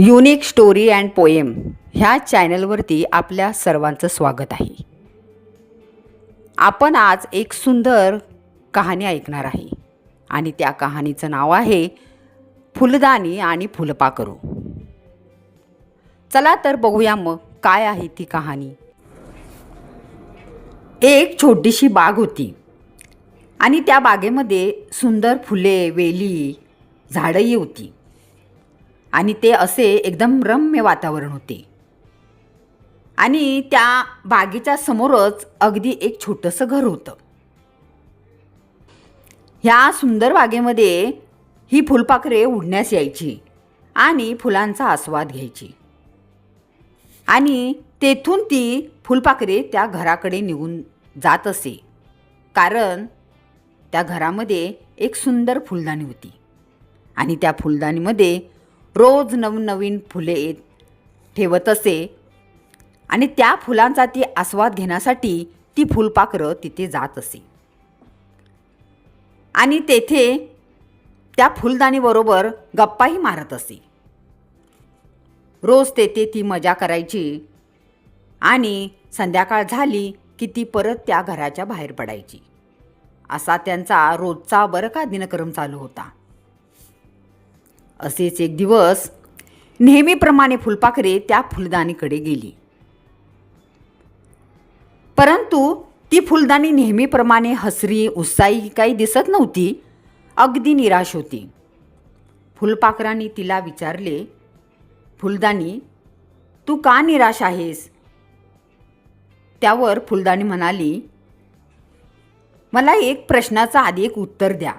Unique story and poem ह्या चॅनलवरती आपल्या सर्वांचं स्वागत आहे. आपण आज एक सुंदर कहाणी ऐकणार आहे आणि त्या कहाणीचं नाव आहे फुलदाणी आणि फुलपाखरू. चला तर बघूया मग काय आहे ती कहाणी. एक छोटीशी बाग होती आणि त्या बागेमध्ये सुंदर फुले वेली झाडंही होती. आणि ते असे एकदम रम्य वातावरण होते. आणि त्या बागेच्या समोरच अगदी एक छोटंसं घर होतं. ह्या सुंदर बागेमध्ये ही फुलपाखरे उडण्यास यायची आणि फुलांचा आस्वाद घ्यायची. आणि तेथून ती फुलपाखरे त्या घराकडे निघून जात असे. कारण त्या घरामध्ये एक सुंदर फुलदाणी होती. आणि त्या फुलदाणीमध्ये रोज नवनवीन फुले ठेवत असे. आणि त्या फुलांचा ती आस्वाद घेण्यासाठी ती फुलपाखरं तिथे जात असे. आणि तेथे त्या फुलदाणीबरोबर गप्पाही मारत असे. रोज तेथे ती मजा करायची आणि संध्याकाळ झाली की ती परत त्या घराच्या बाहेर पडायची. असा त्यांचा रोजचा बरं का दिनक्रम चालू होता. असेच एक दिवस नेहमीप्रमाणे फुलपाखरे त्या फुलदाणीकडे गेली. परंतु ती फुलदाणी नेहमीप्रमाणे हसरी उत्साही काही दिसत नव्हती अगदी निराश होती. फुलपाखरांनी तिला विचारले फुलदाणी तू का निराश आहेस? त्यावर फुलदाणी म्हणाली मला एक प्रश्नाचं आधी एक उत्तर द्या.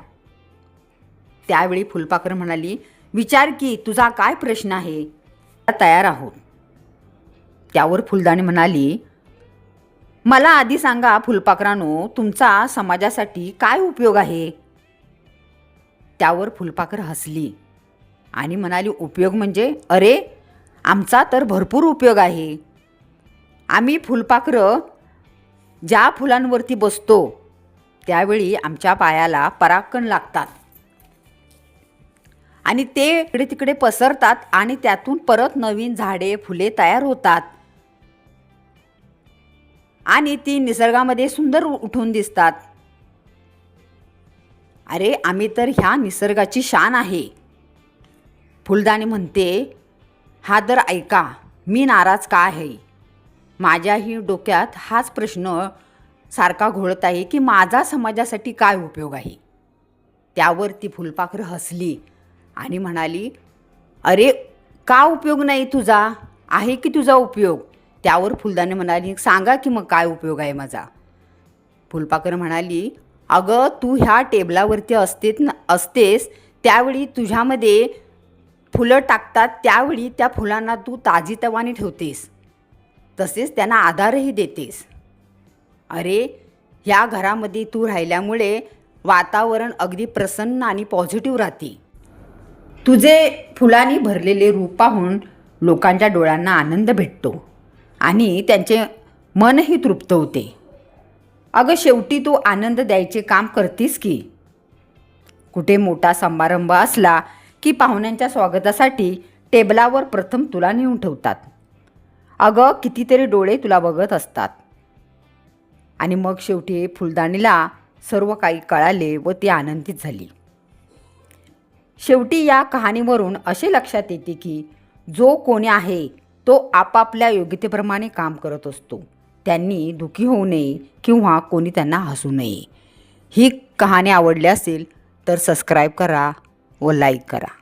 त्यावेळी फुलपाखर म्हणाली विचार की तुझा काय प्रश्न आहे? तयार आहोत. त्यावर फुलदाणी म्हणाली मला आधी सांगा फुलपाखरानो तुमचा समाजासाठी काय उपयोग आहे? त्यावर फुलपाखर हसली आणि म्हणाली उपयोग म्हणजे अरे आमचा तर भरपूर उपयोग आहे. आम्ही फुलपाखरं ज्या फुलांवरती बसतो त्यावेळी आमच्या पायाला पराकण लागतात. आणि ते इकडे तिकडे पसरतात आणि त्यातून परत नवीन झाडे फुले तयार होतात. आणि ती निसर्गामध्ये सुंदर उठून दिसतात. अरे आम्ही तर ह्या निसर्गाची शान आहे. फुलदाणी म्हणते हा तर ऐका मी नाराज का आहे? माझ्याही डोक्यात हाच प्रश्न सारखा घोळत आहे की माझा समाजासाठी काय उपयोग आहे? त्यावर ती फुलपाखरं हसली. आणि म्हणाली अरे का उपयोग नाही तुझा? आहे की तुझा उपयोग? त्यावर फुलदाने म्हणाली सांगा की मग काय उपयोग आहे माझा? फुलपाखर म्हणाली अगं तू ह्या टेबलावरती असते ना असतेस त्यावेळी तुझ्यामध्ये फुलं टाकतात त्यावेळी त्या फुलांना तू ताजीतवानी ठेवतेस. तसेच त्यांना आधारही देतेस. अरे ह्या घरामध्ये तू राहिल्यामुळे वातावरण अगदी प्रसन्न आणि पॉझिटिव्ह राहते. तुझे फुलांनी भरलेले रूप पाहून लोकांच्या डोळ्यांना आनंद भेटतो आणि त्यांचे मनही तृप्त होते. अगं शेवटी तू आनंद द्यायचे काम करतीस की? कुठे मोठा समारंभ असला की पाहुण्यांच्या स्वागतासाठी टेबलावर प्रथम तुला नेऊन ठेवतात. अगं कितीतरी डोळे तुला बघत असतात. आणि मग शेवटी फुलदाणीला सर्व काही कळाले व ती आनंदित झाली. शेवटी या कहाणीवरून असे लक्षात येते की जो कोणी आहे तो आपापल्या योग्यतेप्रमाणे काम करत असतो. त्यांनी दुखी होऊ नये किंवा कोणी त्यांना हसू नये. ही कहाणी आवडली असेल तर सबस्क्राईब करा व लाईक करा.